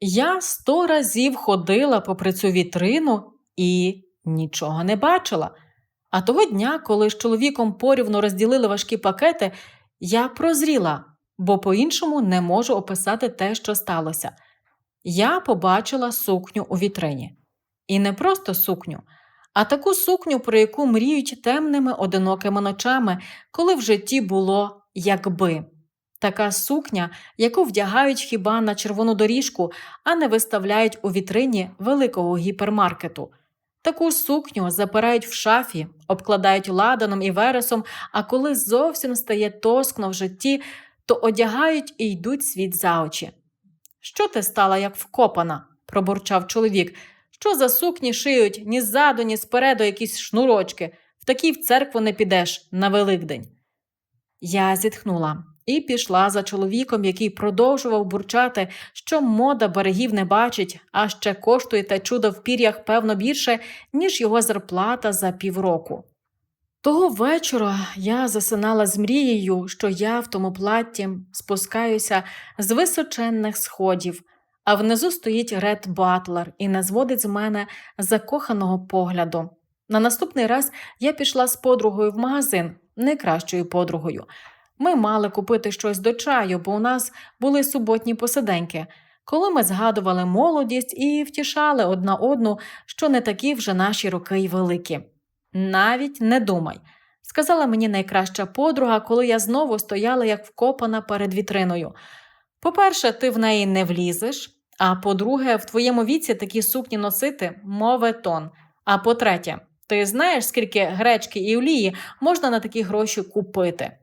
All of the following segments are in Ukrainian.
Я сто разів ходила попри цю вітрину і нічого не бачила. А того дня, коли з чоловіком порівну розділили важкі пакети, я прозріла, бо по-іншому не можу описати те, що сталося. Я побачила сукню у вітрині. І не просто сукню, а таку сукню, про яку мріють темними одинокими ночами, коли в житті було якби. Така сукня, яку вдягають хіба на червону доріжку, а не виставляють у вітрині великого гіпермаркету. Таку сукню запирають в шафі, обкладають ладаном і вересом, а коли зовсім стає тоскно в житті, то одягають і йдуть світ за очі. Що ти стала, як вкопана? пробурчав чоловік. Що за сукні шиють ні ззаду, ні спереду якісь шнурочки. В такій в церкву не підеш на Великдень. Я зітхнула і пішла за чоловіком, який продовжував бурчати, що мода берегів не бачить, а ще коштує те чудо в пір'ях, певно, більше, ніж його зарплата за півроку. Того вечора я засинала з мрією, що я в тому платті спускаюся з височенних сходів, а внизу стоїть Ред Батлер і не зводить з мене закоханого погляду. На наступний раз я пішла з подругою в магазин, найкращою подругою. Ми мали купити щось до чаю, бо у нас були суботні посиденьки, коли ми згадували молодість і втішали одна одну, що не такі вже наші роки й великі. Навіть не думай, сказала мені найкраща подруга, коли я знову стояла як вкопана перед вітриною. По-перше, ти в неї не влізеш, а по-друге, в твоєму віці такі сукні носити моветон. А по-третє, ти знаєш, скільки гречки і олії можна на такі гроші купити?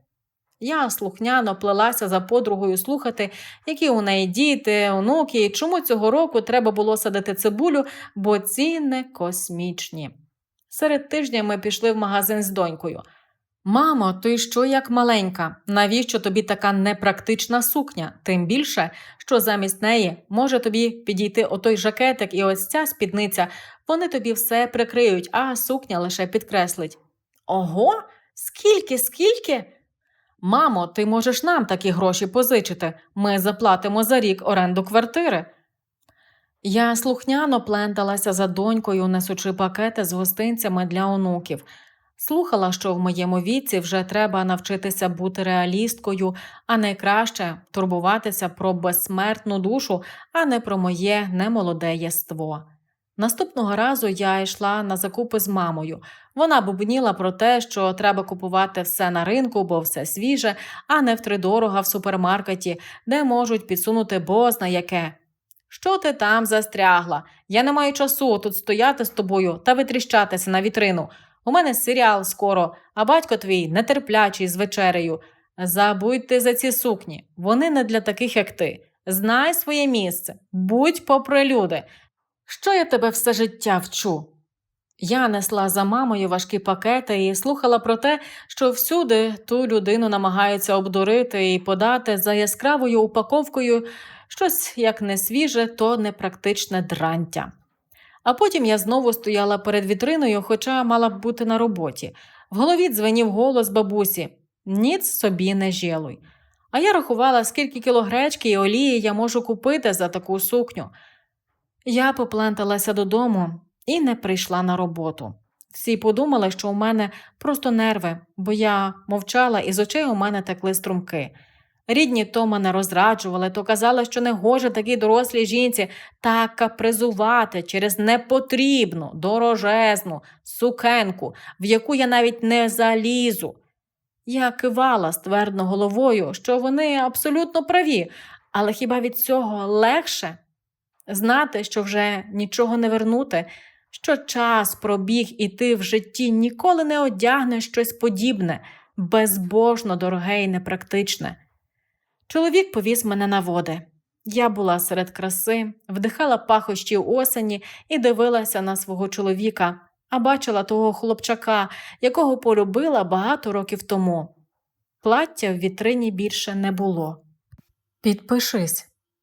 Я слухняно плелася за подругою слухати, які у неї діти, онуки, і чому цього року треба було садити цибулю, бо ціни космічні. Серед тижня ми пішли в магазин з донькою. Мамо, ти що як маленька? Навіщо тобі така непрактична сукня? Тим більше, що замість неї може тобі підійти отой жакетик і ось ця спідниця, вони тобі все прикриють, а сукня лише підкреслить. Ого, скільки, скільки? Мамо, ти можеш нам такі гроші позичити. Ми заплатимо за рік оренду квартири. Я слухняно пленталася за донькою, несучи пакети з гостинцями для онуків. Слухала, що в моєму віці вже треба навчитися бути реалісткою, а найкраще турбуватися про безсмертну душу, а не про моє немолоде єство. Наступного разу я йшла на закупи з мамою. Вона бубніла про те, що треба купувати все на ринку, бо все свіже, а не втридорога в супермаркеті, де можуть підсунути бозна яке. Що ти там застрягла? Я не маю часу тут стояти з тобою та витріщатися на вітрину. У мене серіал скоро, а батько твій нетерплячий з вечерею. Забудьте за ці сукні. Вони не для таких, як ти. Знай своє місце, будь попри люди. Що я тебе все життя вчу? Я несла за мамою важкі пакети і слухала про те, що всюди ту людину намагаються обдурити і подати за яскравою упаковкою щось як не свіже, то непрактичне дрантя. А потім я знову стояла перед вітриною, хоча мала б бути на роботі. В голові дзвенів голос бабусі Ніц собі не жєлуй. А я рахувала, скільки кіло гречки і олії я можу купити за таку сукню. Я попленталася додому і не прийшла на роботу. Всі подумали, що у мене просто нерви, бо я мовчала, і з очей у мене текли струмки. Рідні то мене розраджували, то казали, що не гоже такій дорослій жінці так капризувати через непотрібну, дорожезну сукенку, в яку я навіть не залізу. Я кивала ствердно головою, що вони абсолютно праві, але хіба від цього легше? Знати, що вже нічого не вернути, що час пробіг і ти в житті ніколи не одягнеш щось подібне, безбожно дороге і непрактичне. Чоловік повіз мене на води. Я була серед краси, вдихала пахощі осені і дивилася на свого чоловіка, а бачила того хлопчака, якого полюбила багато років тому. Плаття в вітрині більше не було. Підпишись,